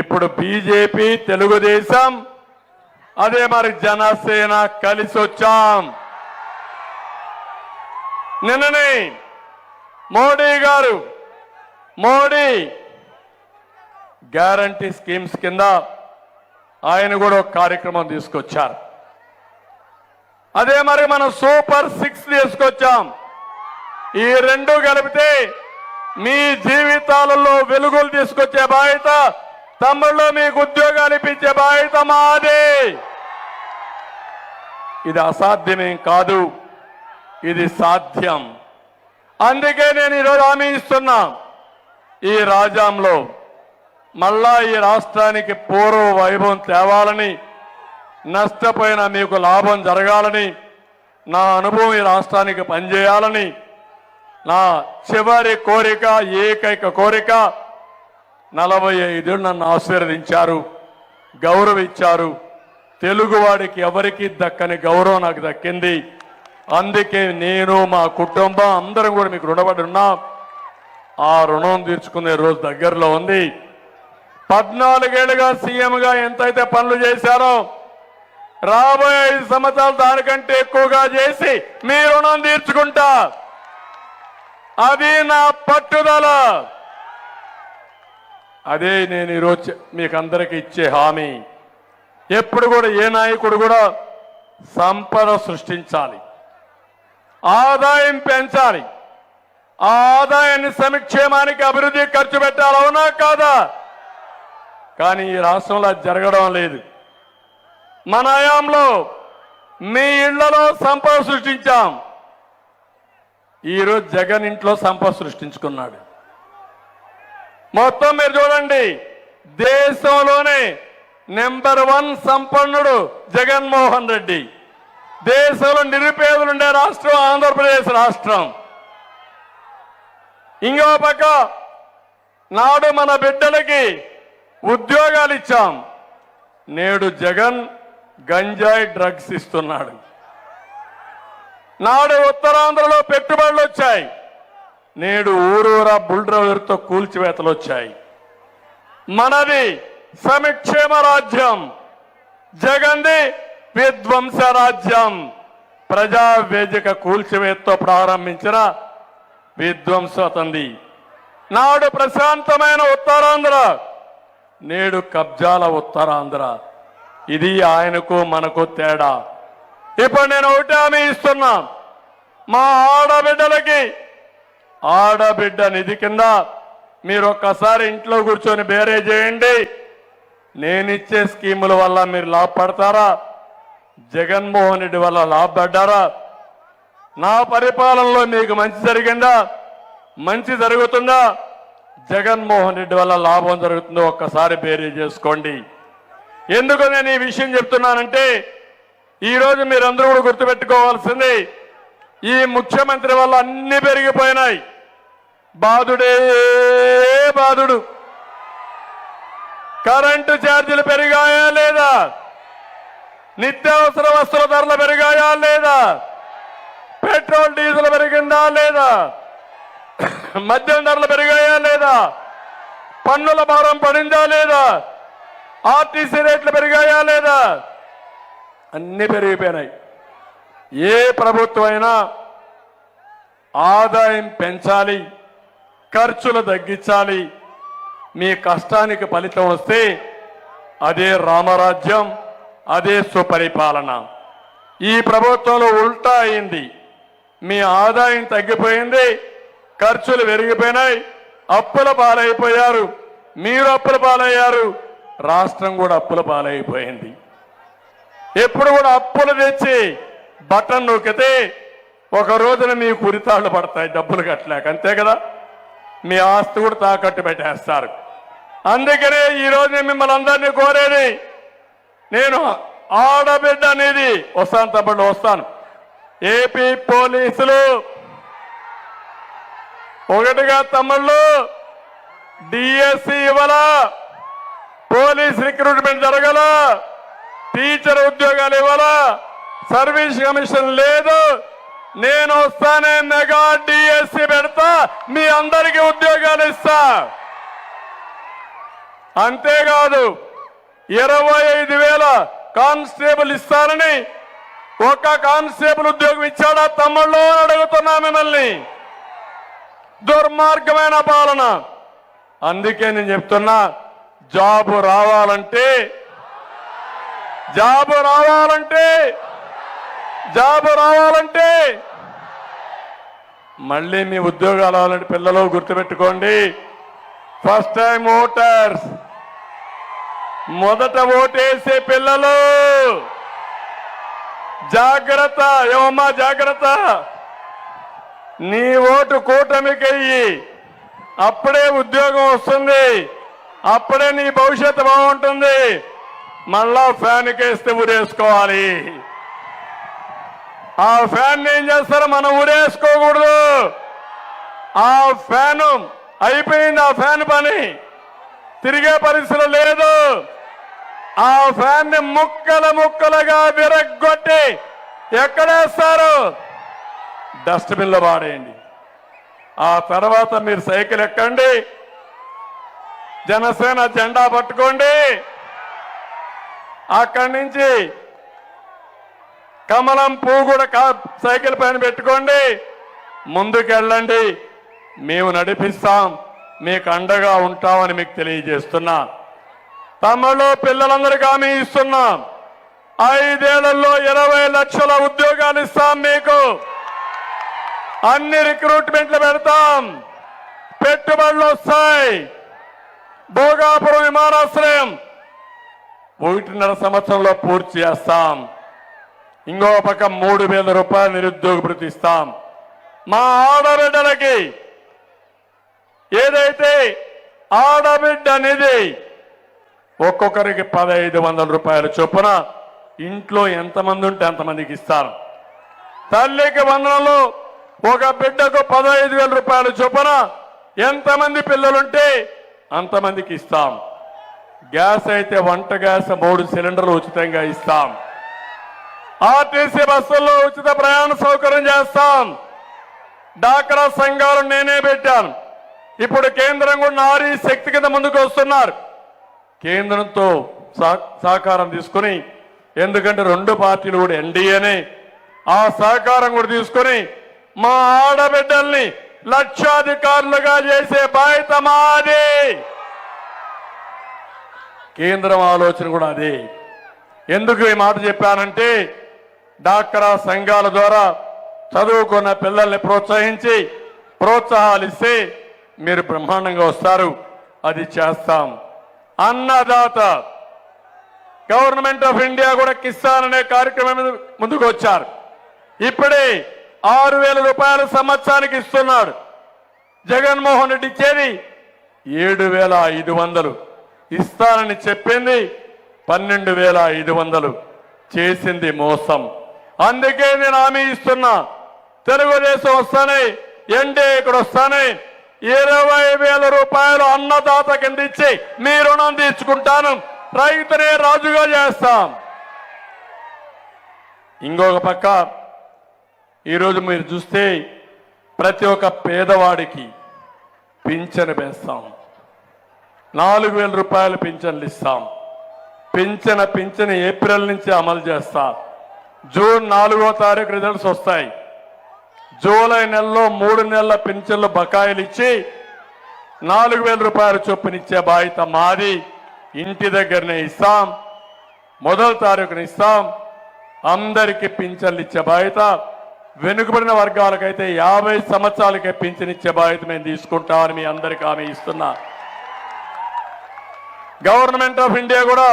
ఇప్పుడు బీజేపీ తెలుగుదేశం. అదే మరి జనసేన కలిసి వచ్చాం నిన్ననే మోడీ గారు మోడీ గ్యారంటీ స్కీమ్స్ కింద ఆయన కూడా ఒక కార్యక్రమం తీసుకొచ్చారు. అదే మరి మనం సూపర్ సిక్స్ తీసుకొచ్చాం. ఈ రెండు కలిపితే మీ జీవితాలలో వెలుగులు తీసుకొచ్చే బాధ్యత తమ్ముళ్ళు మీకు ఉద్యోగాలు ఇప్పించే బాధ్యత మాదే. ఇది అసాధ్యమేం కాదు. ఇది సాధ్యం. అందుకే నేను ఈరోజు హామీ ఇస్తున్నా. ఈ రాజ్యాంలో మళ్ళా ఈ రాష్ట్రానికి పూర్వ వైభవం తేవాలని నష్టపోయిన మీకు లాభం జరగాలని నా అనుభవం ఈ రాష్ట్రానికి పనిచేయాలని నా చివరి కోరిక ఏకైక కోరిక నలభై ఐదేళ్ళు నన్ను ఆశీర్వదించారు గౌరవించారు. తెలుగువాడికి ఎవరికి దక్కని గౌరవం నాకు దక్కింది. అందుకే నేను మా కుటుంబం అందరం కూడా మీకు రుణపడి ఉన్నాం. ఆ రుణం తీర్చుకునే రోజు దగ్గరలో ఉంది. పద్నాలుగేళ్ళుగా సీఎంగా ఎంతైతే పనులు చేశారో రాబోయే ఐదు సంవత్సరాలు దానికంటే ఎక్కువగా చేసి మీ రుణం తీర్చుకుంటా. అది నా పట్టుదల. అదే నేను ఈరోజు మీకు అందరికీ ఇచ్చే హామీ. ఎప్పుడు కూడా ఏ నాయకుడు కూడా సంపద సృష్టించాలి. ఆదాయం పెంచాలి. ఆ ఆదాయాన్ని సంక్షేమానికి అభివృద్ధి ఖర్చు పెట్టాలి. అవునా కాదా? కానీ ఈ రాష్ట్రంలో అది జరగడం లేదు. మన హయాంలో మీ ఇళ్ళలో సంపద సృష్టించాం. ఈరోజు జగన్ ఇంట్లో సంపద సృష్టించుకున్నాడు. మొత్తం మీరు చూడండి. దేశంలోనే నెంబర్ వన్ సంపన్నుడు జగన్మోహన్ రెడ్డి. దేశంలో నిరుపేదలు ఉండే రాష్ట్రం ఆంధ్రప్రదేశ్ రాష్ట్రం. ఇంకో పక్క నాడు మన బిడ్డలకి ఉద్యోగాలు ఇచ్చాం. నేడు జగన్ గంజాయి డ్రగ్స్ ఇస్తున్నాడు. నాడు ఉత్తరాంధ్రలో పెట్టుబడులు వచ్చాయి. నేడు ఊరూరా బుల్డ్రవర్తో కూల్చివేతలు వచ్చాయి మనది సమిక్షేమ రాజ్యం. జగంది విధ్వంస రాజ్యం ప్రజా వేదిక కూల్చివేతతో ప్రారంభించిన విధ్వంసతంది. నాడు ప్రశాంతమైన ఉత్తరాంధ్ర. నేడు కబ్జాల ఉత్తరాంధ్ర. ఇది ఆయనకు మనకు తేడా. ఇప్పుడు నేను ఒకటి హామీ ఇస్తున్నా. మా ఆడబిడ్డలకి ఆడబిడ్డ నిధి కింద మీరు ఒక్కసారి ఇంట్లో కూర్చొని బేరే చేయండి. నేనిచ్చే స్కీముల వల్ల మీరు లాభపడతారా? జగన్మోహన్ రెడ్డి వల్ల లాభపడ్డారా? నా పరిపాలనలో మీకు మంచి జరిగిందా? మంచి జరుగుతుందా? జగన్మోహన్ రెడ్డి వల్ల లాభం జరుగుతుందో ఒక్కసారి బేరీ చేసుకోండి. ఎందుకు నేను ఈ విషయం చెప్తున్నానంటే ఈరోజు మీరందరూ కూడా గుర్తుపెట్టుకోవాల్సింది ఈ ముఖ్యమంత్రి వల్ల అన్ని పెరిగిపోయినాయి. బాధుడే బాధుడు. కరెంటు ఛార్జీలు పెరిగాయా లేదా? నిత్యావసర వస్తువుల ధరలు పెరిగాయా లేదా? పెట్రోల్ డీజిల్ పెరిగిందా లేదా? మద్యం ధరలు పెరిగాయా లేదా? పన్నుల భారం పడిందా లేదా? ఆర్టీసీ రేట్లు పెరిగాయా లేదా? అన్ని పెరిగిపోయినాయి. ఏ ప్రభుత్వం అయినా ఆదాయం పెంచాలి ఖర్చులు తగ్గించాలి మీ కష్టానికి ఫలితం వస్తే అదే రామరాజ్యం అదే సుపరిపాలన ఈ ప్రభుత్వంలో ఉల్టా అయింది. మీ ఆదాయం తగ్గిపోయింది ఖర్చులు పెరిగిపోయినాయి అప్పుల పాలైపోయారు మీరు అప్పుల పాలయ్యారు రాష్ట్రం కూడా అప్పుల పాలైపోయింది. ఎప్పుడు కూడా అప్పులు తెచ్చి బటన్ నొక్కితే ఒక రోజున మీ కురితాళ్ళు పడతాయి డబ్బులు కట్టలేక. అంతే కదా? మీ ఆస్తి కూడా తాకట్టు పెట్టేస్తారు. అందుకనే ఈ నేను మిమ్మల్ని అందరినీ కోరేది నేను ఆడబిడ్డ అనేది వస్తాను తప్పండి వస్తాను. ఏపీ పోలీసులు ఒకటిగా తమ్ముళ్ళు డిఎస్సి ఇవ్వాల పోలీస్ రిక్రూట్మెంట్ జరగల టీచర్ ఉద్యోగాలు ఇవ్వాలా సర్వీస్ కమిషన్ లేదు. నేను వస్తానే మెగా డిఎస్సి పెడతా. మీ అందరికీ ఉద్యోగాలు ఇస్తా. అంతేకాదు ఇరవై ఐదు వేల కానిస్టేబుల్ ఇస్తానని ఒక్క కానిస్టేబుల్ ఉద్యోగం ఇచ్చాడా తమ్ముళ్ళు అడుగుతున్నా మిమ్మల్ని. దుర్మార్గమైన పాలన. అందుకే నేను చెప్తున్నా జాబు రావాలంటే జాబు రావాలంటే జాబ్ రావాలంటే మళ్ళీ మీ ఉద్యోగాలు రావాలంటే పిల్లలు గుర్తుపెట్టుకోండి. ఫస్ట్ టైం ఓటర్స్ మొదట ఓటేసే పిల్లలు. జాగ్రత్త ఏమమ్మా జాగ్రత్త. నీ ఓటు కూటమికెయ్యి. అప్పుడే ఉద్యోగం వస్తుంది. అప్పుడే నీ భవిష్యత్తు బాగుంటుంది. మళ్ళా ఫ్యాన్ కేస్తే ఊరేసుకోవాలి. ఆ ఫ్యాన్ ఏం చేస్తారో మనం ఊడేసుకోకూడదు ఆ ఫ్యాను అయిపోయింది ఆ ఫ్యాన్ పని. తిరిగే పరిస్థితి లేదు. ఆ ఫ్యాన్ని ముక్కల ముక్కలుగా విరగ్గొట్టి ఎక్కడేస్తారు డస్ట్బిన్లో వాడేయండి. ఆ తర్వాత మీరు సైకిల్ ఎక్కండి. జనసేన జెండా పట్టుకోండి. అక్కడి నుంచి కమలం పువ్వు కూడా కా- సైకిల్ పైన పెట్టుకోండి. ముందుకెళ్ళండి. మేము నడిపిస్తాం. మీకు అండగా ఉంటామని మీకు తెలియజేస్తున్నా. తమలో పిల్లలందరికీ హామీ ఇస్తున్నాం. ఐదేళ్ళలో ఇరవై లక్షల ఉద్యోగాలు ఇస్తాం మీకు. అన్ని రిక్రూట్మెంట్లు పెడతాం. పెట్టుబడులు వస్తాయి. భోగాపురం విమానాశ్రయం. ఒకటిన్నర సంవత్సరంలో పూర్తి చేస్తాం. ఇంకో పక్క మూడు వేల రూపాయలు నిరుద్యోగ భృతి ఇస్తాం. మా ఆడబిడ్డలకి ఏదైతే ఆడబిడ్డ అనేది ఒక్కొక్కరికి పదహైదు వందల రూపాయల చొప్పున ఇంట్లో ఎంతమంది ఉంటే అంతమందికి ఇస్తారు. తల్లికి వందనలు ఒక బిడ్డకు పదహైదు వేల రూపాయల చొప్పున ఎంతమంది పిల్లలుంటే అంతమందికి ఇస్తాం. గ్యాస్ అయితే వంట గ్యాస్ మూడు సిలిండర్లు ఉచితంగా ఇస్తాం. ఆర్టీసీ బస్సుల్లో ఉచిత ప్రయాణ సౌకర్యం చేస్తాం. డాక్రా సంఘాలు నేనే పెట్టాను. ఇప్పుడు కేంద్రం కూడా నారీ శక్తి కింద ముందుకు వస్తున్నారు. కేంద్రంతో సహ- సహకారం తీసుకుని ఎందుకంటే రెండు పార్టీలు కూడా ఎన్డీఏనే ఆ సహకారం కూడా తీసుకుని మా ఆడబిడ్డల్ని లక్షాధికారులుగా చేసే బాధ్యత మాది. కేంద్రం ఆలోచన కూడా అదే. ఎందుకు ఈ మాట చెప్పానంటే డాక్రా సంఘాల ద్వారా చదువుకున్న పిల్లల్ని ప్రోత్సహించి ప్రోత్సాహాలు ఇస్తే మీరు బ్రహ్మాండంగా వస్తారు. అది చేస్తాం. అన్నదాత గవర్నమెంట్ ఆఫ్ ఇండియా కూడా కిసాన్ అనే కార్యక్రమం ముందుకు వచ్చారు ఇప్పుడే ఆరు వేల రూపాయల సంవత్సరానికి ఇస్తున్నాడు జగన్మోహన్ రెడ్డి ఇచ్చేది ఏడు వేల ఐదు వందలు ఇస్తానని చెప్పింది పన్నెండు వేల ఐదు వందలు. చేసింది మోసం. అందుకే నేను హామీ ఇస్తున్నా. తెలుగుదేశం వస్తానే ఎన్డీ ఇక్కడ వస్తానే. ఇరవై వేల రూపాయలు అన్నదాత కింద ఇచ్చి మీ రుణం తీర్చుకుంటాను. రైతునే రాజుగా చేస్తాం. ఇంకొక పక్క ఈరోజు మీరు చూస్తే ప్రతి ఒక్క పేదవాడికి పింఛను వేస్తాం. నాలుగు వేల రూపాయలు పింఛన్లు ఇస్తాం. పింఛన పింఛను ఏప్రిల్ నుంచి అమలు చేస్తాం. జూన్ నాలుగో తారీఖు రిజల్ట్స్ వస్తాయి. జూలై నెలలో మూడు నెలల పింఛన్లు బకాయిలు ఇచ్చి నాలుగు వేల రూపాయల చొప్పునిచ్చే బాధ్యత మాది. ఇంటి దగ్గరనే ఇస్తాం. మొదటి తారీఖున ఇస్తాం. అందరికీ పింఛన్లు ఇచ్చే బాధ్యత. వెనుకబడిన వర్గాలకైతే యాభై సంవత్సరాలకే పింఛన్ ఇచ్చే బాధ్యత మేము తీసుకుంటామని మీ అందరికీ ఆమె ఇస్తున్నా. గవర్నమెంట్ ఆఫ్ ఇండియా కూడా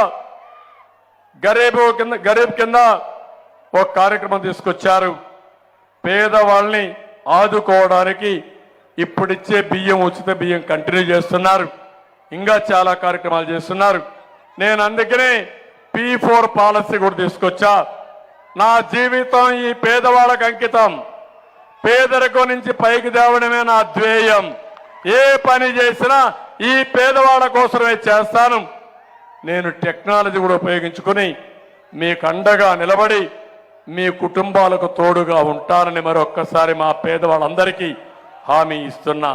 గరీబ్ కింద గరీబ్ కింద ఒక కార్యక్రమం తీసుకొచ్చారు. పేదవాళ్ళని ఆదుకోవడానికి ఇప్పుడిచ్చే బియ్యం ఉచిత బియ్యం కంటిన్యూ చేస్తున్నారు. ఇంకా చాలా కార్యక్రమాలు చేస్తున్నారు. నేను అందుకనే పి ఫోర్ పాలసీ కూడా తీసుకొచ్చా. నా జీవితం ఈ పేదవాళ్ళకు అంకితం. పేదరికం నుంచి పైకి తేవడమే నా ధ్యేయం. ఏ పని చేసినా ఈ పేదవాళ్ళ కోసమే చేస్తాను. నేను టెక్నాలజీ కూడా ఉపయోగించుకుని మీకు అండగా నిలబడి మీ కుటుంబాలకు తోడుగా ఉంటానని మరొక్కసారి మా పేదవాళ్ళందరికీ హామీ ఇస్తున్నా.